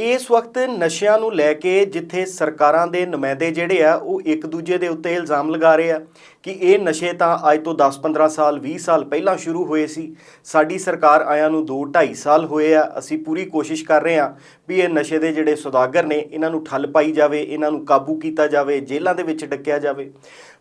ਇਸ ਵਕਤ ਨਸ਼ਿਆਂ ਨੂੰ ਲੈ ਕੇ ਜਿੱਥੇ ਸਰਕਾਰਾਂ ਦੇ ਨੁਮਾਇੰਦੇ ਜਿਹੜੇ ਆ, ਉਹ ਇੱਕ ਦੂਜੇ ਦੇ ਉੱਤੇ ਇਲਜ਼ਾਮ ਲਗਾ ਰਹੇ ਆ ਕਿ ਇਹ ਨਸ਼ੇ ਤਾਂ ਅੱਜ ਤੋਂ 10-15 ਸਾਲ 20 ਸਾਲ ਪਹਿਲਾਂ ਸ਼ੁਰੂ ਹੋਏ ਸੀ। ਸਾਡੀ ਸਰਕਾਰ ਆਇਆਂ ਨੂੰ 2-2.5 ਸਾਲ ਹੋਏ ਆ। ਅਸੀਂ ਪੂਰੀ ਕੋਸ਼ਿਸ਼ ਕਰ ਰਹੇ ਆ ਵੀ ਇਹ ਨਸ਼ੇ ਦੇ ਜਿਹੜੇ ਸੌਦਾਗਰ ਨੇ, ਇਹਨਾਂ ਨੂੰ ਠੱਲ ਪਾਈ ਜਾਵੇ, ਇਹਨਾਂ ਨੂੰ ਕਾਬੂ ਕੀਤਾ ਜਾਵੇ, ਜੇਲ੍ਹਾਂ ਦੇ ਵਿੱਚ ਡੱਕਿਆ ਜਾਵੇ।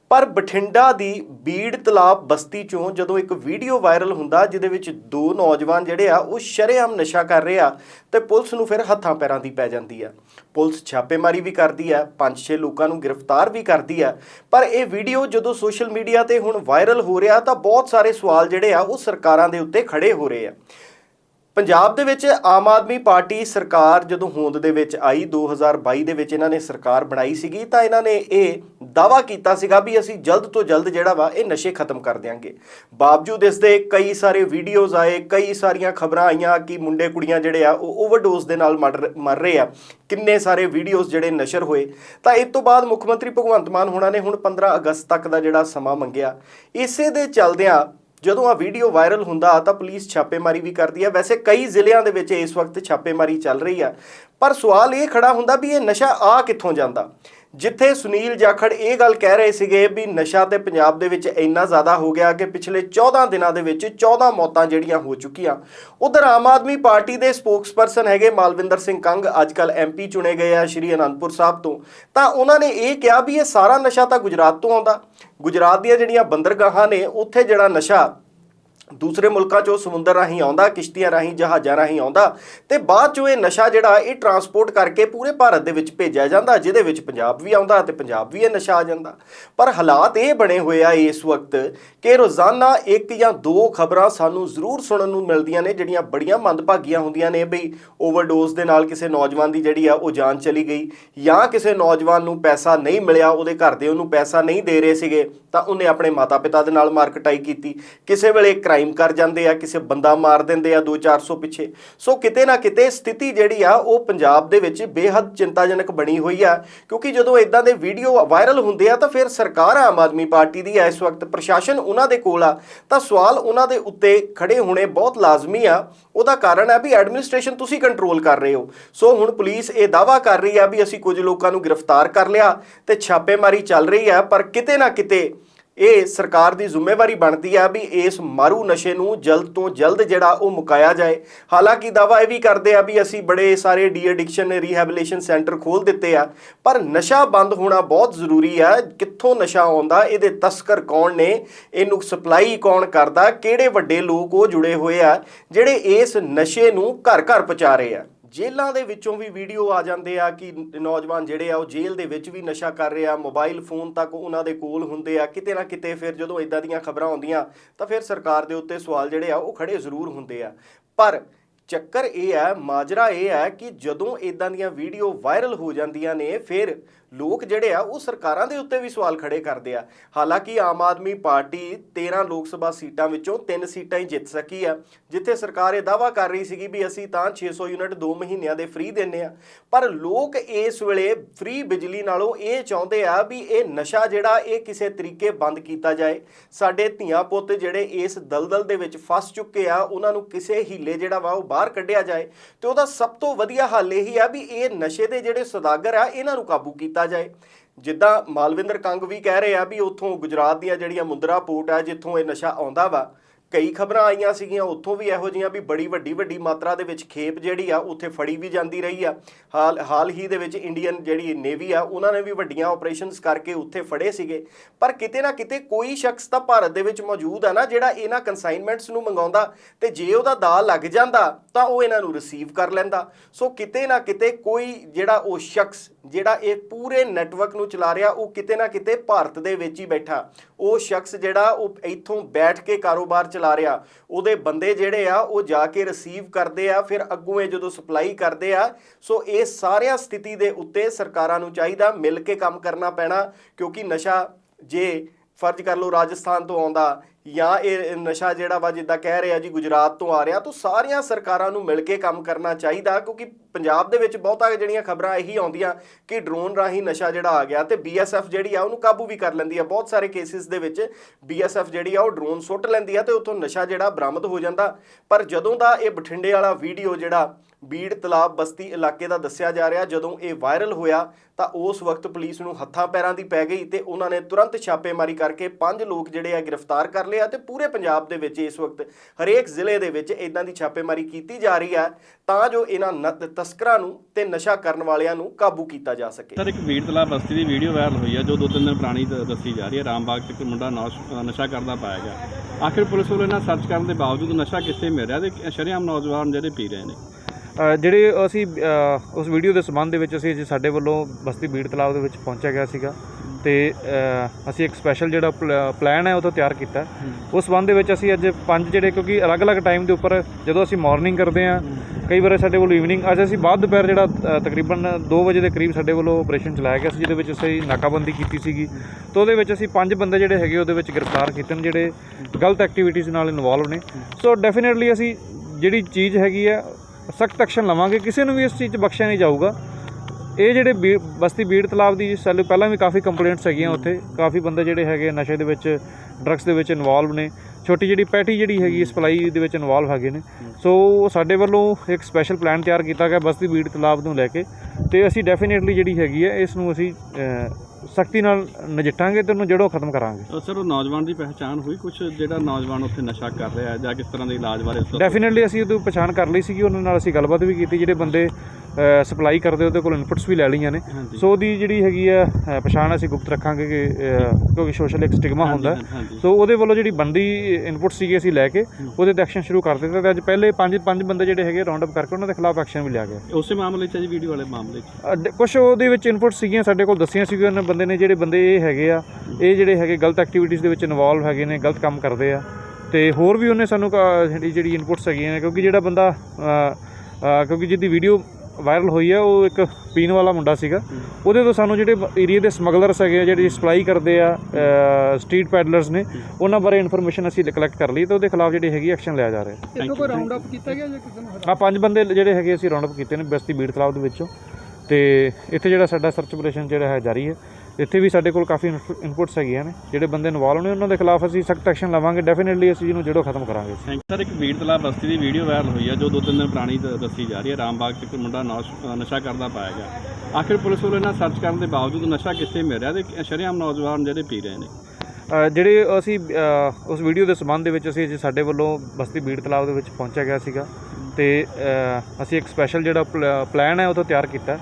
ਪਰ ਬਠਿੰਡਾ ਦੀ ਬੀੜ ਤਲਾਬ ਬਸਤੀ ਚੋਂ ਜਦੋਂ ਇੱਕ ਵੀਡੀਓ ਵਾਇਰਲ ਹੁੰਦਾ ਜਿਹਦੇ ਵਿੱਚ ਦੋ ਨੌਜਵਾਨ ਜਿਹੜੇ ਆ, ਉਹ ਸ਼ਰੇਆਮ ਨਸ਼ਾ ਕਰ ਰਹੇ ਆ ਤੇ ਪੁਲਿਸ ਨੂੰ ਫਿਰ ਹੱਥਾਂ ਪੈਰਾਂ ਦੀ ਪੈ ਜਾਂਦੀ ਆ। ਪੁਲਿਸ ਛਾਪੇਮਾਰੀ ਵੀ ਕਰਦੀ ਆ ਪੰਜ ਛੇ ਲੋਕਾਂ ਨੂੰ ਗ੍ਰਿਫਤਾਰ ਵੀ ਕਰਦੀ ਆ। ਪਰ ਇਹ ਵੀਡੀਓ ਜਦੋਂ ਸੋਸ਼ਲ ਮੀਡੀਆ ਤੇ ਹੁਣ ਵਾਇਰਲ ਹੋ ਰਿਹਾ ਤਾਂ ਬਹੁਤ ਸਾਰੇ ਸਵਾਲ ਜਿਹੜੇ ਆ, ਉਹ ਸਰਕਾਰਾਂ ਦੇ ਉੱਤੇ ਖੜੇ ਹੋ ਰਹੇ ਆ। ਪੰਜਾਬ ਦੇ ਵਿੱਚ ਆਮ ਆਦਮੀ ਪਾਰਟੀ ਸਰਕਾਰ ਜਦੋਂ ਹੋਂਦ ਦੇ ਵਿੱਚ ਆਈ 2022 ਦੇ ਵਿੱਚ ਇਹਨਾਂ ਨੇ ਸਰਕਾਰ ਬਣਾਈ ਸੀਗੀ ਤਾਂ ਇਹਨਾਂ ਨੇ ਇਹ ਦਾਵਾ ਕੀਤਾ ਸੀਗਾ ਵੀ ਅਸੀਂ ਜਲਦ ਤੋਂ ਜਲਦ ਜਿਹੜਾ ਵਾ ਇਹ ਨਸ਼ੇ ਖਤਮ ਕਰ ਦਿਆਂਗੇ। ਬਾਵਜੂਦ ਇਸ ਦੇ ਕਈ ਸਾਰੇ ਵੀਡੀਓਜ਼ ਆਏ, ਕਈ ਸਾਰੀਆਂ ਖਬਰਾਂ ਆਈਆਂ ਕਿ ਮੁੰਡੇ ਕੁੜੀਆਂ ਜਿਹੜੇ ਆ ਉਹ ਓਵਰਡੋਜ਼ ਦੇ ਨਾਲ ਮਰ ਮਰ ਰਹੇ ਆ। ਕਿੰਨੇ ਸਾਰੇ ਵੀਡੀਓਜ਼ ਜਿਹੜੇ ਨਸ਼ਰ ਹੋਏ। ਤਾਂ ਇਸ ਤੋਂ ਬਾਅਦ ਮੁੱਖ ਮੰਤਰੀ ਭਗਵੰਤ ਮਾਨ ਹੋਣਾ ਨੇ ਹੁਣ 15 ਅਗਸਤ ਤੱਕ ਦਾ ਜਿਹੜਾ ਸਮਾਂ ਮੰਗਿਆ। ਇਸੇ ਦੇ ਚੱਲਦਿਆਂ ਜਦੋਂ ਆ ਵੀਡੀਓ ਵਾਇਰਲ ਹੁੰਦਾ ਤਾਂ ਪੁਲਿਸ ਛਾਪੇਮਾਰੀ ਵੀ ਕਰਦੀ ਹੈ ਵੈਸੇ ਕਈ ਜ਼ਿਲ੍ਹਿਆਂ ਦੇ ਵਿੱਚ ਇਸ ਵਕਤ ਛਾਪੇਮਾਰੀ ਚੱਲ ਰਹੀ ਆ। ਪਰ ਸਵਾਲ ਇਹ ਖੜਾ ਹੁੰਦਾ ਵੀ ਇਹ ਨਸ਼ਾ ਆ ਕਿੱਥੋਂ ਜਾਂਦਾ? ਜਿੱਥੇ ਸੁਨੀਲ ਜਾਖੜ ਇਹ ਗੱਲ ਕਹਿ ਰਹੇ ਸੀਗੇ ਵੀ ਨਸ਼ਾ ਤੇ ਪੰਜਾਬ ਦੇ ਵਿੱਚ ਇੰਨਾ ਜ਼ਿਆਦਾ ਹੋ ਗਿਆ ਕਿ ਪਿਛਲੇ 14 ਦਿਨਾਂ ਦੇ ਵਿੱਚ 14 ਮੌਤਾਂ ਜਿਹੜੀਆਂ ਹੋ ਚੁੱਕੀਆਂ। ਉਧਰ ਆਮ ਆਦਮੀ ਪਾਰਟੀ ਦੇ ਸਪੋਕਸਪਰਸਨ ਹੈਗੇ ਮਾਲਵਿੰਦਰ ਸਿੰਘ ਕੰਗ ਅੱਜਕੱਲ ਐਮਪੀ ਚੁਣੇ ਗਏ ਆ ਸ਼੍ਰੀ ਅਨੰਦਪੁਰ ਸਾਹਿਬ ਤੋਂ। ਤਾਂ ਉਹਨਾਂ ਨੇ ਇਹ ਕਿਹਾ ਵੀ ਇਹ ਸਾਰਾ ਨਸ਼ਾ ਤਾਂ ਗੁਜਰਾਤ ਤੋਂ ਆਉਂਦਾ। ਗੁਜਰਾਤ ਦੀਆਂ ਜਿਹੜੀਆਂ ਬੰਦਰਗਾਹਾਂ ਨੇ, ਉੱਥੇ ਜਿਹੜਾ ਨਸ਼ਾ ਦੂਸਰੇ ਮੁਲਕਾਂ ਚੋਂ ਸਮੁੰਦਰ ਰਾਹੀਂ ਆਉਂਦਾ, ਕਿਸ਼ਤੀਆਂ ਰਾਹੀਂ, ਜਹਾਜ਼ਾਂ ਰਾਹੀਂ ਆਉਂਦਾ ਤੇ ਬਾਅਦ ਚੋਂ ਇਹ ਨਸ਼ਾ ਜਿਹੜਾ ਇਹ ਟਰਾਂਸਪੋਰਟ ਕਰਕੇ ਪੂਰੇ ਭਾਰਤ ਦੇ ਵਿੱਚ ਭੇਜਿਆ ਜਾਂਦਾ, ਜਿਹਦੇ ਵਿੱਚ ਪੰਜਾਬ ਵੀ ਆਉਂਦਾ ਤੇ ਪੰਜਾਬ ਵੀ ਇਹ ਨਸ਼ਾ ਆ ਜਾਂਦਾ। ਪਰ ਹਾਲਾਤ ਇਹ ਬਣੇ ਹੋਏ ਆ ਇਸ ਵਕਤ ਕਿ ਰੋਜ਼ਾਨਾ ਇੱਕ ਜਾਂ ਦੋ ਖਬਰਾਂ ਸਾਨੂੰ ਜ਼ਰੂਰ ਸੁਣਨ ਨੂੰ ਮਿਲਦੀਆਂ ਨੇ, ਜਿਹੜੀਆਂ ਬੜੀਆਂ ਮੰਦਭਾਗੀਆਂ ਹੁੰਦੀਆਂ ਨੇ ਬਈ ਓਵਰਡੋਜ਼ ਦੇ ਨਾਲ ਕਿਸੇ ਨੌਜਵਾਨ ਦੀ ਜਿਹੜੀ ਆ ਉਹ ਜਾਨ ਚਲੀ ਗਈ ਜਾਂ ਕਿਸੇ ਨੌਜਵਾਨ ਨੂੰ ਪੈਸਾ ਨਹੀਂ ਮਿਲਿਆ, ਉਹਦੇ ਘਰ ਦੇ ਉਹਨੂੰ ਪੈਸਾ ਨਹੀਂ ਦੇ ਰਹੇ ਸੀਗੇ, ਤਾਂ ਉਹਨੇ ਆਪਣੇ ਮਾਤਾ-ਪਿਤਾ ਦੇ ਨਾਲ ਮਾਰ ਕਟਾਈ ਕੀਤੀ। ਕਿਸੇ ਵੇਲੇ ਕ੍ਰਾਈਮ ਕਰ ਜਾਂਦੇ ਆ, ਕਿਸੇ ਬੰਦਾ ਮਾਰ ਦਿੰਦੇ ਆ 2-400 ਪਿੱਛੇ। ਸੋ ਕਿਤੇ ਨਾ ਕਿਤੇ ਸਥਿਤੀ ਜਿਹੜੀ ਆ, ਉਹ ਪੰਜਾਬ ਦੇ ਵਿੱਚ ਬੇਹੱਦ ਚਿੰਤਾਜਨਕ ਬਣੀ ਹੋਈ ਆ। ਕਿਉਂਕਿ ਜਦੋਂ ਇਦਾਂ ਦੇ ਵੀਡੀਓ ਵਾਇਰਲ ਹੁੰਦੇ ਆ, ਤਾਂ ਫਿਰ ਸਰਕਾਰ ਆਮ ਆਦਮੀ ਪਾਰਟੀ ਦੀ ਆ, ਇਸ ਵਕਤ ਪ੍ਰਸ਼ਾਸਨ ਉਹਨਾਂ ਦੇ ਕੋਲ ਆ। ਤਾਂ ਸਵਾਲ ਉਹਨਾਂ ਦੇ ਉੱਤੇ ਖੜੇ ਹੋਣੇ ਬਹੁਤ ਲਾਜ਼ਮੀ ਆ। ਉਹਦਾ ਕਾਰਨ ਹੈ ਵੀ ਐਡਮਿਨਿਸਟ੍ਰੇਸ਼ਨ ਤੁਸੀਂ ਕੰਟਰੋਲ ਕਰ ਰਹੇ ਹੋ। ਸੋ ਹੁਣ ਪੁਲਿਸ ਇਹ ਦਾਵਾ ਕਰ ਰਹੀ ਆ ਵੀ ਅਸੀਂ ਕੁਝ ਲੋਕਾਂ ਨੂੰ ਗ੍ਰਿਫਤਾਰ ਕਰ ਲਿਆ ਤੇ ਛਾਪੇਮਾਰੀ ਚੱਲ ਰਹੀ ਆ, ਪਰ ਕਿਤੇ ਨਾ ਕਿਤੇ ਇਹ ਸਰਕਾਰ ਦੀ ਜ਼ਿੰਮੇਵਾਰੀ ਬਣਦੀ ਆ ਵੀ ਇਸ ਮਾਰੂ ਨਸ਼ੇ ਨੂੰ ਜਲਦ ਤੋਂ ਜਲਦ ਜਿਹੜਾ ਉਹ ਮੁਕਾਇਆ ਜਾਏ। ਹਾਲਾਂਕਿ ਦਾਵਾ ਇਹ ਵੀ ਕਰਦੇ ਆ ਵੀ ਅਸੀਂ ਬੜੇ ਸਾਰੇ ਡੀ ਐਡਿਕਸ਼ਨ ਰੀਹੈਬਿਲਿਟੇਸ਼ਨ ਸੈਂਟਰ ਖੋਲ ਦਿੱਤੇ ਆ, ਪਰ ਨਸ਼ਾ ਬੰਦ ਹੋਣਾ ਬਹੁਤ ਜ਼ਰੂਰੀ ਆ। ਕਿੱਥੋਂ ਨਸ਼ਾ ਆਉਂਦਾ, ਇਹਦੇ ਤਸਕਰ ਕੌਣ ਨੇ, ਇਹਨੂੰ ਸਪਲਾਈ ਕੌਣ ਕਰਦਾ, ਕਿਹੜੇ ਵੱਡੇ ਲੋਕ ਉਹ ਜੁੜੇ ਹੋਏ ਆ, ਜਿਹੜੇ ਇਸ ਨਸ਼ੇ ਨੂੰ ਘਰ ਘਰ ਪਹੁੰਚਾ ਰਹੇ ਆ। ਜੇਲ੍ਹਾਂ ਦੇ ਵਿੱਚੋਂ ਵੀ ਵੀਡੀਓ ਆ ਜਾਂਦੇ ਆ ਕਿ ਨੌਜਵਾਨ ਜਿਹੜੇ ਆ ਉਹ ਜੇਲ੍ਹ ਦੇ ਵਿੱਚ ਵੀ ਨਸ਼ਾ ਕਰ ਰਹੇ ਆ, ਮੋਬਾਈਲ ਫੋਨ ਤੱਕ ਉਹਨਾਂ ਦੇ ਕੋਲ ਹੁੰਦੇ ਆ। ਕਿਤੇ ਨਾ ਕਿਤੇ ਫਿਰ ਜਦੋਂ ਇਦਾਂ ਦੀਆਂ ਖਬਰਾਂ ਆਉਂਦੀਆਂ ਤਾਂ ਫਿਰ ਸਰਕਾਰ ਦੇ ਉੱਤੇ ਸਵਾਲ ਜਿਹੜੇ ਆ ਉਹ ਖੜੇ ਜ਼ਰੂਰ ਹੁੰਦੇ ਆ। ਪਰ ਚੱਕਰ ਇਹ ਹੈ, ਮਾਜਰਾ ਇਹ ਹੈ ਕਿ ਜਦੋਂ ਇਦਾਂ ਦੀਆਂ ਵੀਡੀਓ ਵਾਇਰਲ ਹੋ ਜਾਂਦੀਆਂ ਨੇ, ਫਿਰ ਲੋਕ ਜਿਹੜੇ ਆ, ਉਹ ਸਰਕਾਰਾਂ ਦੇ ਉੱਤੇ ਵੀ ਸਵਾਲ ਖੜੇ ਕਰਦੇ ਆ। ਹਾਲਾਂਕਿ ਆਮ ਆਦਮੀ ਪਾਰਟੀ 13 ਲੋਕ ਸਭਾ ਸੀਟਾਂ ਵਿੱਚੋਂ 3 ਸੀਟਾਂ ਹੀ ਜਿੱਤ ਸਕੀ ਆ, ਜਿੱਥੇ ਸਰਕਾਰ ਇਹ ਦਾਵਾ ਕਰ ਰਹੀ ਸੀਗੀ ਵੀ ਅਸੀਂ ਤਾਂ 600 ਯੂਨਿਟ 2 ਮਹੀਨਿਆਂ ਦੇ ਫ੍ਰੀ ਦਿੰਨੇ ਆ। ਪਰ ਲੋਕ ਇਸ ਵੇਲੇ ਫ੍ਰੀ ਬਿਜਲੀ ਨਾਲੋਂ ਇਹ ਚਾਹੁੰਦੇ ਆ ਵੀ ਇਹ ਨਸ਼ਾ ਜਿਹੜਾ, ਇਹ ਕਿਸੇ ਤਰੀਕੇ ਬੰਦ ਕੀਤਾ ਜਾਏ। ਸਾਡੇ ਧੀਆਂ ਪੁੱਤ ਜਿਹੜੇ ਇਸ ਦਲਦਲ ਦੇ ਵਿੱਚ ਫਸ ਚੁੱਕੇ ਆ, ਉਹਨਾਂ ਨੂੰ ਕਿਸੇ ਹੀਲੇ ਜਿਹੜਾ ਵਾ, ਉਹ ਬਾਹਰ ਕੱਢਿਆ ਜਾਏ ਤੇ ਉਹਦਾ ਸਭ ਤੋਂ ਵਧੀਆ ਹੱਲ ਇਹੀ ਆ ਵੀ ਇਹ ਨਸ਼ੇ ਦੇ ਜਿਹੜੇ ਸੌਦਾਗਰ ਆ, ਇਹਨਾਂ ਨੂੰ ਕਾਬੂ ਕੀਤਾ ਜਾਏ। ਜਿੱਦਾਂ ਮਾਲਵਿੰਦਰ ਕੰਗ ਵੀ ਕਹਿ ਰਹੇ ਆ ਵੀ ਉੱਥੋਂ ਗੁਜਰਾਤ ਦੀਆਂ ਜਿਹੜੀਆਂ ਮੁੰਦਰਾ ਪੋਰਟ ਆ, ਜਿੱਥੋਂ ਇਹ ਨਸ਼ਾ ਆਉਂਦਾ ਵਾ ਕਈ ਖਬਰਾਂ ਆਈਆਂ ਸੀਗੀਆਂ, ਉੱਥੋਂ ਵੀ ਇਹੋ ਜੀਆਂ ਵੀ ਬੜੀ ਵੱਡੀ ਵੱਡੀ ਮਾਤਰਾ ਦੇ ਵਿੱਚ ਖੇਪ ਜਿਹੜੀ ਆ, ਉੱਥੇ ਫੜੀ ਵੀ ਜਾਂਦੀ ਰਹੀ ਆ। ਹਾਲ ਹਾਲ ਹੀ ਦੇ ਵਿੱਚ ਇੰਡੀਅਨ ਜਿਹੜੀ ਨੇਵੀ ਆ, ਉਹਨਾਂ ਨੇ ਵੀ ਵੱਡੀਆਂ ਆਪਰੇਸ਼ਨਸ ਕਰਕੇ ਉੱਥੇ ਫੜੇ ਸੀਗੇ। ਪਰ ਕਿਤੇ ਨਾ ਕਿਤੇ ਕੋਈ ਸ਼ਖਸ ਤਾਂ ਭਾਰਤ ਦੇ ਵਿੱਚ ਮੌਜੂਦ ਆ ਨਾ, ਜਿਹੜਾ ਇਹਨਾਂ ਕਨਸਾਈਨਮੈਂਟਸ ਨੂੰ ਮੰਗਾਉਂਦਾ ਤੇ ਜੇ ਉਹਦਾ ਦਾ ਲੱਗ ਜਾਂਦਾ, ਤਾਂ ਉਹ ਇਹਨਾਂ ਨੂੰ ਰਿਸੀਵ ਕਰ ਲੈਂਦਾ। ਸੋ ਕਿਤੇ ਨਾ ਕਿਤੇ ਕੋਈ ਜਿਹੜਾ ਉਹ ਸ਼ਖਸ ਜਿਹੜਾ ਇਹ ਪੂਰੇ ਨੈਟਵਰਕ ਨੂੰ ਚਲਾ ਰਿਹਾ, ਉਹ ਕਿਤੇ ਨਾ ਕਿਤੇ ਭਾਰਤ ਦੇ ਵਿੱਚ ਹੀ ਬੈਠਾ। ਉਹ ਸ਼ਖਸ ਜਿਹੜਾ, ਉਹ ਇੱਥੋਂ ਬੈਠ ਕੇ ਕਾਰੋਬਾਰ ਚਲਾ ਰਿਹਾ। ਉਹਦੇ ਬੰਦੇ ਜਿਹੜੇ ਆ, ਉਹ ਜਾ ਕੇ ਰਿਸੀਵ ਕਰਦੇ ਆ, ਫਿਰ ਅੱਗੋਂ ਇਹ ਜਦੋਂ ਸਪਲਾਈ ਕਰਦੇ ਆ, ਸੋ ਇਹ ਸਾਰਿਆਂ ਸਥਿਤੀ ਦੇ ਉੱਤੇ ਸਰਕਾਰਾਂ ਨੂੰ ਚਾਹੀਦਾ ਮਿਲ ਕੇ ਕੰਮ ਕਰਨਾ ਪੈਣਾ, ਕਿਉਂਕਿ ਨਸ਼ਾ ਜੇ ਫਰਜ਼ ਕਰ ਲਓ ਰਾਜਸਥਾਨ ਤੋਂ ਆਉਂਦਾ ਜਾਂ ਇਹ ਨਸ਼ਾ ਜਿਹੜਾ ਵਾ ਜਿੱਦਾਂ ਕਹਿ ਰਿਹਾ ਜੀ ਗੁਜਰਾਤ ਤੋਂ ਆ ਰਿਹਾ, ਤਾਂ ਸਾਰੀਆਂ ਸਰਕਾਰਾਂ ਨੂੰ ਮਿਲ ਕੇ ਕੰਮ ਕਰਨਾ ਚਾਹੀਦਾ ਕਿਉਂਕਿ ਪੰਜਾਬ ਦੇ ਵਿੱਚ ਬਹੁਤਾ ਜਿਹੜੀਆਂ ਖਬਰਾਂ ਇਹੀ ਆਉਂਦੀਆਂ ਕਿ ਡਰੋਨ ਰਾਹੀਂ ਨਸ਼ਾ ਜਿਹੜਾ ਆ ਗਿਆ ਤੇ ਬੀਐਸਐਫ ਜਿਹੜੀ ਆ ਉਹਨੂੰ ਕਾਬੂ ਵੀ ਕਰ ਲੈਂਦੀ ਆ। ਬਹੁਤ ਸਾਰੇ ਕੇਸਿਸ ਦੇ ਵਿੱਚ ਬੀਐਸਐਫ ਜਿਹੜੀ ਆ ਉਹ ਡਰੋਨ ਸੁੱਟ ਲੈਂਦੀ ਆ ਤੇ ਉੱਥੋਂ ਨਸ਼ਾ ਜਿਹੜਾ ਬਰਾਮਦ ਹੋ ਜਾਂਦਾ। ਪਰ ਜਦੋਂ ਦਾ ਇਹ ਬਠਿੰਡੇ ਵਾਲਾ ਵੀਡੀਓ ਜਿਹੜਾ ਬੀੜ ਤਲਾਬ ਬਸਤੀ ਇਲਾਕੇ ਦਾ ਦੱਸਿਆ ਜਾ ਰਿਹਾ, ਜਦੋਂ ਇਹ ਵਾਇਰਲ ਹੋਇਆ ਤਾਂ ਉਸ ਵਕਤ ਪੁਲਿਸ ਨੂੰ ਹੱਥਾਂ ਪੈਰਾਂ ਦੀ ਪੈ ਗਈ ਤੇ ਉਹਨਾਂ ਨੇ ਤੁਰੰਤ ਛਾਪੇਮਾਰੀ ਕਰਕੇ ਪੰਜ ਲੋਕ ਜਿਹੜੇ ਆ ਗ੍ਰਿਫਤਾਰ ਕਰ ਲਏ ਆ ਤੇ ਪੂਰੇ ਪੰਜਾਬ ਦੇ ਵਿੱਚ ਇਸ ਵਕਤ ਹਰੇਕ ਜ਼ਿਲ੍ਹੇ ਦੇ ਵਿੱਚ ਇਦਾਂ ਦੀ ਛਾਪੇਮਾਰੀ ਕੀਤੀ ਜਾ ਰਹੀ ਹੈ ਤਾਂ ਜੋ ਇਹਨਾਂ ਨ- ਤਸਕਰਾਂ ਨੂੰ ਤੇ ਨਸ਼ਾ ਕਰਨ ਵਾਲਿਆਂ ਨੂੰ ਕਾਬੂ ਕੀਤਾ ਜਾ ਸਕੇ। ਸਰ, ਇੱਕ ਵੀਰ ਤਲਾਬ ਬਸਤੀ ਦੀ ਵੀਡੀਓ ਵਾਇਰਲ ਹੋਈ ਹੈ ਜੋ ਦੋ ਤਿੰਨ ਦਿਨ ਪੁਰਾਣੀ ਦ- ਦੱਸੀ ਜਾ ਰਹੀ ਹੈ ਰਾਮਬਾਗ 'ਚ ਇੱਕ ਮੁੰਡਾ ਨੌਸ਼- ਨਸ਼ਾ ਕਰਦਾ ਪਾਇਆ ਗਿਆ। ਆਖਿਰ ਪੁਲਿਸ ਵੱਲੋਂ ਇਹਨਾਂ ਸਰਚ ਕਰਨ ਦੇ ਬਾਵਜੂਦ ਨਸ਼ਾ ਕਿੱਥੇ ਮਿਲ ਰਿਹਾ ਤੇ ਸ਼ਰੇਆਮ ਨੌਜਵਾਨ ਜਿਹੜੇ ਪੀ ਰਹੇ ਨੇ। ਜਿਹੜੇ ਅਸੀਂ ਉਸ ਵੀਡੀਓ ਦੇ ਸੰਬੰਧ ਦੇ ਵਿੱਚ ਅਸੀਂ ਅੱਜ ਸਾਡੇ ਵੱਲੋਂ ਬਸਤੀ ਬੀੜ ਤਲਾਬ ਦੇ ਵਿੱਚ ਪਹੁੰਚਿਆ ਗਿਆ ਸੀਗਾ ਤੇ ਅਸੀਂ ਇੱਕ ਸਪੈਸ਼ਲ ਜਿਹੜਾ ਪਲ- ਪਲਾਨ ਹੈ ਉਹ ਤੋਂ ਤਿਆਰ ਕੀਤਾ। ਉਸ ਸੰਬੰਧ ਦੇ ਵਿੱਚ ਅਸੀਂ ਅੱਜ ਪੰਜ ਜਿਹੜੇ ਕਿਉਂਕਿ ਅਲੱਗ-ਅਲੱਗ ਟਾਈਮ ਦੇ ਉੱਪਰ ਜਦੋਂ ਅਸੀਂ ਮਾਰਨਿੰਗ ਕਰਦੇ ਹਾਂ ਕਈ ਵਾਰ ਸਾਡੇ ਵੱਲੋਂ ਈਵਨਿੰਗ ਅੱਜ ਅਸੀਂ ਬਾਅਦ ਦੁਪਹਿਰ ਜਿਹੜਾ ਤਕਰੀਬਨ 2 ਵਜੇ ਦੇ ਕਰੀਬ ਸਾਡੇ ਵੱਲੋਂ ਆਪਰੇਸ਼ਨ ਚਲਾਇਆ ਗਿਆ ਸੀ ਜਿਹਦੇ ਵਿੱਚ ਅਸੀਂ ਨਾਕਾਬੰਦੀ ਕੀਤੀ ਸੀਗੀ। ਤੇ ਉਹਦੇ ਵਿੱਚ ਅਸੀਂ ਪੰਜ ਬੰਦੇ ਜਿਹੜੇ ਹੈਗੇ ਉਹਦੇ ਵਿੱਚ ਗ੍ਰਿਫਤਾਰ ਕੀਤੇ ਨੇ ਜਿਹੜੇ ਗਲਤ ਐਕਟੀਵਿਟੀਜ਼ ਨਾਲ ਇਨਵੋਲਵ ਨੇ। ਸੋ ਡੈਫੀਨਿਟਲੀ ਅਸੀਂ ਜਿਹੜੀ ਚੀਜ਼ ਹੈਗੀ ਆ ਸਖਤ ਐਕਸ਼ਨ ਲਵਾਂਗੇ। ਕਿਸੇ ਨੂੰ ਵੀ ਇਸ ਚੀਜ਼ 'ਚ ਬਖਸ਼ਿਆ ਨਹੀਂ ਜਾਊਗਾ। ਇਹ ਜਿਹੜੇ ਬੀ- ਬਸਤੀ ਬੀੜ ਤਲਾਬ ਦੀ ਸਾਨੂੰ ਪਹਿਲਾਂ ਵੀ ਕਾਫੀ ਕੰਪਲੇਂਟਸ ਹੈਗੀਆਂ ਉੱਥੇ। ਕਾਫੀ ਬੰਦੇ ਜਿਹੜੇ ਹੈਗੇ ਨਸ਼ੇ ਦੇ ਵਿੱਚ ਡਰੱਗਸ ਦੇ ਵਿੱਚ ਇਨਵੋਲਵ ਨੇ। ਛੋਟੀ ਜਿਹੜੀ ਪੈਟੀ ਜਿਹੜੀ ਹੈਗੀ ਸਪਲਾਈ ਦੇ ਵਿੱਚ ਇਨਵੋਲਵ ਹੈਗੇ ਨੇ। ਸੋ ਸਾਡੇ ਵੱਲੋਂ ਇੱਕ ਸਪੈਸ਼ਲ ਪਲਾਨ ਤਿਆਰ ਕੀਤਾ ਗਿਆ ਬਸਤੀ ਬੀੜ ਤਲਾਬ ਨੂੰ ਲੈ ਕੇ। ਤੇ ਅਸੀਂ ਡੈਫੀਨਿਟਲੀ ਜਿਹੜੀ ਹੈਗੀ ਹੈ ਇਸ ਨੂੰ ਅਸੀਂ ਸਖਤੀ ਨਾਲ ਨਜਿੱਠਾਂਗੇ ਤੇ ਉਹਨੂੰ ਜੜੋਂ ਖਤਮ ਕਰਾਂਗੇ। ਸਰ ਉਹ ਨੌਜਵਾਨ ਦੀ ਪਹਿਚਾਣ ਹੋਈ ਕੁਝ ਜਿਹੜਾ ਨੌਜਵਾਨ ਉੱਥੇ ਨਸ਼ਾ ਕਰ ਰਿਹਾ ਹੈ ਜਾਂ ਕਿਸ ਤਰ੍ਹਾਂ ਦੇ ਇਲਾਜ ਬਾਰੇ ਡੈਫੀਨਿਟਲੀ ਅਸੀਂ ਉਹਦੀ ਪਛਾਣ ਕਰ ਲਈ ਸੀਗੀ ਉਹਨਾਂ ਨਾਲ ਅਸੀਂ ਗੱਲਬਾਤ ਵੀ ਕੀਤੀ ਜਿਹੜੇ ਬੰਦੇ ਸਪਲਾਈ ਕਰਦੇ ਉਹਦੇ ਕੋਲ ਇਨਪੁਟਸ ਵੀ ਲੈ ਲਈਆਂ ਨੇ। ਸੋ ਉਹਦੀ ਜਿਹੜੀ ਹੈਗੀ ਆ ਪਛਾਣ ਅਸੀਂ ਗੁਪਤ ਰੱਖਾਂਗੇ ਕਿ ਕਿਉਂਕਿ ਸੋਸ਼ਲ ਇੱਕ ਸਟਿਗਮਾ ਹੁੰਦਾ। ਸੋ ਉਹਦੇ ਵੱਲੋਂ ਜਿਹੜੀ ਬੰਦੀ ਇਨਪੁਟ ਸੀਗੀ ਅਸੀਂ ਲੈ ਕੇ ਉਹਦੇ ਤੇ ਐਕਸ਼ਨ ਸ਼ੁਰੂ ਕਰ ਦਿੱਤਾ ਤੇ ਅੱਜ ਪਹਿਲੇ ਪੰਜ ਪੰਜ ਬੰਦੇ ਜਿਹੜੇ ਹੈਗੇ ਰਾਉਂਡ ਅਪ ਕਰਕੇ ਉਹਨਾਂ ਦੇ ਖਿਲਾਫ ਐਕਸ਼ਨ ਵੀ ਲਿਆ ਗਿਆ। ਉਸੇ ਮਾਮਲੇ 'ਚ ਜੀ ਵੀਡੀਓ ਵਾਲੇ ਮਾਮਲੇ 'ਚ? ਕੁਝ ਉਹਦੇ ਵਿੱਚ ਇਨਪੁਟ ਸੀਗੀਆਂ ਸਾਡੇ ਕੋਲ ਦੱਸੀਆਂ ਸੀਗੀਆਂ ਉਹਨਾਂ ਬੰਦੇ ਨੇ ਜਿਹੜੇ ਬੰਦੇ ਇਹ ਹੈਗੇ ਆ ਇਹ ਜਿਹੜੇ ਹੈਗੇ ਗਲਤ ਐਕਟੀਵਿਟੀਜ਼ ਦੇ ਵਿੱਚ ਇਨਵੋਲਵ ਹੈਗੇ ਨੇ ਗਲਤ ਕੰਮ ਕਰਦੇ ਆ। ਤੇ ਹੋਰ ਵੀ ਉਹਨੇ ਸਾਨੂੰ ਜਿਹੜੀ ਜਿਹੜੀ ਇਨਪੁਟਸ ਹੈਗੀਆਂ ਨੇ ਕਿਉਂਕਿ ਜਿਹੜਾ ਬੰਦਾ ਕਿਉਂਕਿ ਜਿਹਦੀ ਵੀਡੀਓ ਵਾਇਰਲ ਹੋਈ ਆ ਉਹ ਇੱਕ ਪੀਣ ਵਾਲਾ ਮੁੰਡਾ ਸੀਗਾ। ਉਹਦੇ ਤੋਂ ਸਾਨੂੰ ਜਿਹੜੇ ਏਰੀਆ ਦੇ ਸਮਗਲਰਸ ਹੈਗੇ ਆ ਜਿਹੜੇ ਸਪਲਾਈ ਕਰਦੇ ਆ ਸਟਰੀਟ ਪੈਡਲਰਸ ਨੇ ਉਹਨਾਂ ਬਾਰੇ ਇਨਫੋਰਮੇਸ਼ਨ ਅਸੀਂ ਕਲੈਕਟ ਕਰ ਲਈ ਤੇ ਉਹਦੇ ਖਿਲਾਫ ਜਿਹੜੀ ਹੈਗੀ ਐਕਸ਼ਨ ਲਿਆ ਜਾ ਰਿਹਾ। you. ਕੋਈ ਰਾਉਂਡ ਅਪ ਕੀਤਾ ਗਿਆ ਜਾਂ ਕਿਸੇ ਨੂੰ ਆ ਪੰਜ ਬੰਦੇ ਜਿਹੜੇ ਹੈਗੇ ਅਸੀਂ ਰਾਉਂਡ ਅਪ ਕੀਤੇ ਨੇ ਬਸਤੀ ਬੀੜ ਤਲਾਬ ਦੇ ਵਿੱਚੋਂ। ਤੇ ਇੱਥੇ ਜਿਹੜਾ ਸਾਡਾ ਸਰਚ ਆਪਰੇਸ਼ਨ ਜਿਹੜਾ ਹੈ ਜਾਰੀ ਹੈ। ਇੱਥੇ ਵੀ ਸਾਡੇ ਕੋਲ ਕਾਫੀ ਇਨਪੁਟਸ ਹੈਗੀਆਂ ਨੇ ਜਿਹੜੇ ਬੰਦੇ ਇਨਵੋਲਵ ਨੇ ਉਹਨਾਂ ਦੇ ਖਿਲਾਫ ਅਸੀਂ ਸਖਤ ਐਕਸ਼ਨ ਲਵਾਂਗੇ ਡੈਫੀਨਿਟਲੀ ਅਸੀਂ ਇਹਨੂੰ ਜੜੋਂ ਖਤਮ ਕਰਾਂਗੇ। ਥੈਂਕ ਸਰ ਇੱਕ ਵੀਰ ਤਲਾਬ ਬਸਤੀ ਦੀ ਵੀਡੀਓ ਵਾਇਰਲ ਹੋਈ ਹੈ ਜੋ ਦੋ ਤਿੰਨ ਦਿਨ ਪੁਰਾਣੀ ਦੱਸੀ ਜਾ ਰਹੀ ਹੈ ਰਾਮਬਾਗ 'ਚ ਇੱਕ ਮੁੰਡਾ ਨੌਸ਼- ਕਰਦਾ ਪਾਇਆ ਗਿਆ। ਆਖਿਰ ਪੁਲਿਸ ਵੱਲੋਂ ਇਹਨਾਂ ਸਰਚ ਕਰਨ ਦੇ ਬਾਵਜੂਦ ਨਸ਼ਾ ਕਿੱਥੇ ਮਿਲ ਰਿਹਾ ਤੇ ਸ਼ਰੇਆਮ ਨੌਜਵਾਨ ਜਿਹੜੇ ਪੀ ਰਹੇ ਨੇ? ਜਿਹੜੇ ਅਸੀਂ ਉਸ ਵੀਡੀਓ ਦੇ ਸੰਬੰਧ ਦੇ ਵਿੱਚ ਅਸੀਂ ਅੱਜ ਸਾਡੇ ਵੱਲੋਂ ਬਸਤੀ ਬੀੜ ਤਲਾਬ ਦੇ ਵਿੱਚ ਪਹੁੰਚਿਆ ਗਿਆ ਸੀਗਾ। ਤੇ ਅਸੀਂ ਇੱਕ ਸਪੈਸ਼ਲ ਜਿਹੜਾ ਪਲ- ਪਲਾਨ ਹੈ ਉਹ ਤੋਂ ਤਿਆਰ ਕੀਤਾ।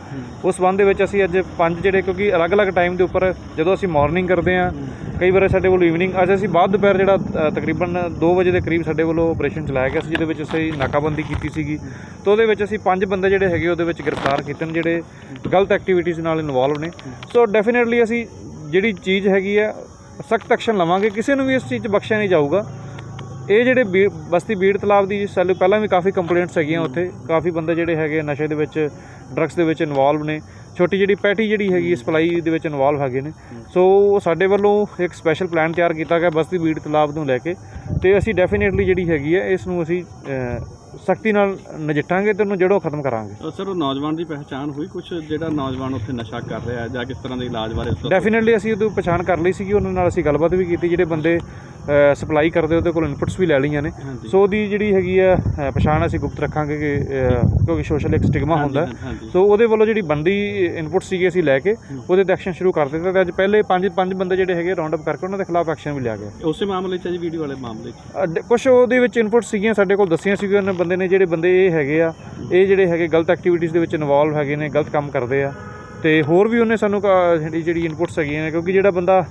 ਉਸ ਸੰਬੰਧ ਦੇ ਵਿੱਚ ਅਸੀਂ ਅੱਜ ਪੰਜ ਜਿਹੜੇ ਕਿਉਂਕਿ ਅਲੱਗ-ਅਲੱਗ ਟਾਈਮ ਦੇ ਉੱਪਰ ਜਦੋਂ ਅਸੀਂ ਮਾਰਨਿੰਗ ਕਰਦੇ ਹਾਂ ਕਈ ਵਾਰ ਸਾਡੇ ਵੱਲੋਂ ਈਵਨਿੰਗ ਅੱਜ ਅਸੀਂ ਬਾਅਦ ਦੁਪਹਿਰ ਜਿਹੜਾ ਤਕਰੀਬਨ 2 ਵਜੇ ਦੇ ਕਰੀਬ ਸਾਡੇ ਵੱਲੋਂ ਆਪਰੇਸ਼ਨ ਚਲਾਇਆ ਗਿਆ ਸੀ ਜਿਹਦੇ ਵਿੱਚ ਅਸੀਂ ਨਾਕਾਬੰਦੀ ਕੀਤੀ ਸੀਗੀ। ਤੇ ਉਹਦੇ ਵਿੱਚ ਅਸੀਂ ਪੰਜ ਬੰਦੇ ਜਿਹੜੇ ਹੈਗੇ ਉਹਦੇ ਵਿੱਚ ਗ੍ਰਿਫਤਾਰ ਕੀਤੇ ਨੇ ਜਿਹੜੇ ਗਲਤ ਐਕਟੀਵਿਟੀਜ਼ ਨਾਲ ਇਨਵੋਲਵ ਨੇ। ਸੋ ਡੈਫੀਨਿਟਲੀ ਅਸੀਂ ਜਿਹੜੀ ਚੀਜ਼ ਹੈਗੀ ਆ ਸਖਤ ਐਕਸ਼ਨ ਲਵਾਂਗੇ। ਕਿਸੇ ਨੂੰ ਵੀ ਇਸ ਚੀਜ਼ 'ਚ ਬਖਸ਼ਿਆ ਨਹੀਂ ਜਾਊਗਾ। ਇਹ ਜਿਹੜੇ ਬਸਤੀ ਬੀੜ ਤਲਾਬ ਦੀ ਸਾਨੂੰ ਪਹਿਲਾਂ ਵੀ ਕਾਫੀ ਕੰਪਲੇਂਟਸ ਹੈਗੀਆਂ ਉੱਥੇ। ਕਾਫੀ ਬੰਦੇ ਜਿਹੜੇ ਹੈਗੇ ਨਸ਼ੇ ਦੇ ਵਿੱਚ ਡਰੱਗਸ ਦੇ ਵਿੱਚ ਇਨਵੋਲਵ ਨੇ। ਛੋਟੀ ਜਿਹੜੀ ਪੈਟੀ ਜਿਹੜੀ ਹੈਗੀ ਸਪਲਾਈ ਦੇ ਵਿੱਚ ਇਨਵੋਲਵ ਹੈਗੇ ਨੇ। ਸੋ ਸਾਡੇ ਵੱਲੋਂ ਇੱਕ ਸਪੈਸ਼ਲ ਪਲਾਨ ਤਿਆਰ ਕੀਤਾ ਗਿਆ ਬਸਤੀ ਬੀੜ ਤਲਾਬ ਨੂੰ ਲੈ ਕੇ। ਤੇ ਅਸੀਂ ਡੈਫੀਨਿਟਲੀ ਜਿਹੜੀ ਹੈਗੀ ਹੈ ਇਸ ਨੂੰ ਅਸੀਂ ਸਖਤੀ ਨਾਲ ਨਜਿੱਠਾਂਗੇ ਤੇ ਉਹਨੂੰ ਜੜੋਂ ਖਤਮ ਕਰਾਂਗੇ। ਸਰ ਉਹ ਨੌਜਵਾਨ ਦੀ ਪਹਿਚਾਣ ਹੋਈ ਕੁਝ ਜਿਹੜਾ ਨੌਜਵਾਨ ਉੱਥੇ ਨਸ਼ਾ ਕਰ ਰਿਹਾ ਹੈ ਜਾਂ ਕਿਸ ਤਰ੍ਹਾਂ ਦੇ ਇਲਾਜ ਬਾਰੇ ਡੈਫੀਨਿਟਲੀ ਅਸੀਂ ਉਹਦੀ ਪਛਾਣ ਕਰ ਲਈ ਸੀਗੀ ਉਹਨਾਂ ਨਾਲ ਅਸੀਂ ਗੱਲਬਾਤ ਵੀ ਕੀਤੀ। ਜਿਹੜੇ ਬੰਦੇ ਸਪਲਾਈ ਕਰਦੇ ਉਹਦੇ ਕੋਲ ਇਨਪੁਟਸ ਵੀ ਲੈ ਲਈਆਂ ਨੇ। ਸੋ ਉਹਦੀ ਜਿਹੜੀ ਹੈਗੀ ਆ ਪਛਾਣ ਅਸੀਂ ਗੁਪਤ ਰੱਖਾਂਗੇ ਕਿ ਕਿਉਂਕਿ ਸੋਸ਼ਲ ਇੱਕ ਸਟਿਗਮਾ ਹੁੰਦਾ। ਸੋ ਉਹਦੇ ਵੱਲੋਂ ਜਿਹੜੀ ਬੰਦੀ ਇਨਪੁਟ ਸੀਗੀ ਅਸੀਂ ਲੈ ਕੇ ਉਹਦੇ ਤੇ ਐਕਸ਼ਨ ਸ਼ੁਰੂ ਕਰ ਦਿੱਤਾ ਤੇ ਅੱਜ ਪਹਿਲੇ ਪੰਜ ਪੰਜ ਬੰਦੇ ਜਿਹੜੇ ਹੈਗੇ ਰਾਉਂਡ ਅਪ ਕਰਕੇ ਉਹਨਾਂ ਦੇ ਖਿਲਾਫ ਐਕਸ਼ਨ ਵੀ ਲਿਆ ਗਿਆ। ਉਸੇ ਮਾਮਲੇ 'ਚ ਜੀ ਵੀਡੀਓ ਵਾਲੇ ਮਾਮਲੇ 'ਚ? ਕੁਝ ਉਹਦੇ ਵਿੱਚ ਇਨਪੁਟ ਸੀਗੀਆਂ ਸਾਡੇ ਕੋਲ ਦੱਸੀਆਂ ਸੀਗੀਆਂ ਉਹਨਾਂ ਬੰਦੇ ਨੇ ਜਿਹੜੇ ਬੰਦੇ ਇਹ ਹੈਗੇ ਆ ਇਹ ਜਿਹੜੇ ਹੈਗੇ ਗਲਤ ਐਕਟੀਵਿਟੀਜ਼ ਦੇ ਵਿੱਚ ਇਨਵੋਲਵ ਹੈਗੇ ਨੇ ਗਲਤ ਕੰਮ ਕਰਦੇ ਆ। ਤੇ ਹੋਰ ਵੀ ਉਹਨੇ ਸਾਨੂੰ ਜਿਹੜੀ ਜਿਹੜੀ ਇਨਪੁਟਸ ਹੈਗੀਆਂ ਨੇ ਕਿਉਂਕਿ ਜਿਹੜਾ ਬੰਦਾ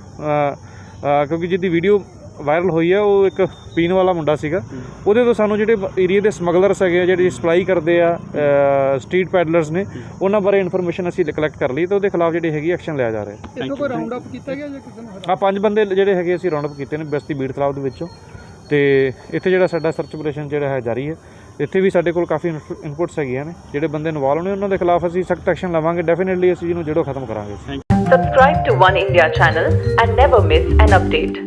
ਕਿਉਂਕਿ ਜਿਹਦੀ ਵੀਡੀਓ ਵਾਇਰਲ ਹੋਈ ਆ ਉਹ ਇੱਕ ਪੀਣ ਵਾਲਾ ਮੁੰਡਾ ਸੀਗਾ। ਉਹਦੇ ਤੋਂ ਸਾਨੂੰ ਜਿਹੜੇ ਏਰੀਆ ਦੇ ਸਮਗਲਰਸ ਹੈਗੇ ਆ ਜਿਹੜੇ ਸਪਲਾਈ ਕਰਦੇ ਆ ਸਟਰੀਟ ਪੈਡਲਰਸ ਨੇ ਉਹਨਾਂ ਬਾਰੇ ਇਨਫੋਰਮੇਸ਼ਨ ਅਸੀਂ ਕਲੈਕਟ ਕਰ ਲਈ ਤੇ ਉਹਦੇ ਖਿਲਾਫ ਜਿਹੜੀ ਹੈਗੀ ਐਕਸ਼ਨ ਲਿਆ ਜਾ ਰਿਹਾ। ਇਹਨੂੰ ਕੋਈ ਰਾਉਂਡ ਅਪ ਕੀਤਾ ਗਿਆ ਜਾਂ ਕਿਸੇ ਨੂੰ ਆ ਪੰਜ ਬੰਦੇ ਜਿਹੜੇ ਹੈਗੇ ਅਸੀਂ ਰਾਉਂਡ ਅਪ ਕੀਤੇ ਨੇ ਬਸਤੀ ਬੀੜ ਤਲਾਬ ਦੇ ਵਿੱਚੋਂ। ਤੇ ਇੱਥੇ ਜਿਹੜਾ ਸਾਡਾ ਸਰਚ ਆਪਰੇਸ਼ਨ ਜਿਹੜਾ ਹੈ ਜਾਰੀ ਹੈ। ਇੱਥੇ ਵੀ ਸਾਡੇ ਕੋਲ ਕਾਫੀ ਇਨਪੁਟਸ ਹੈਗੀਆਂ ਨੇ ਜਿਹੜੇ ਬੰਦੇ ਇਨਵੋਲਵ ਨੇ ਉਹਨਾਂ ਦੇ ਖਿਲਾਫ ਅਸੀਂ ਸਖਤ ਐਕਸ਼ਨ ਲਵਾਂਗੇ। ਡੈਫੀਨਿਟਲੀ ਅਸੀਂ ਇਹਨੂੰ ਜੜੋਂ ਖਤਮ ਕਰਾਂਗੇ। Subscribe to One India channel and never miss an update.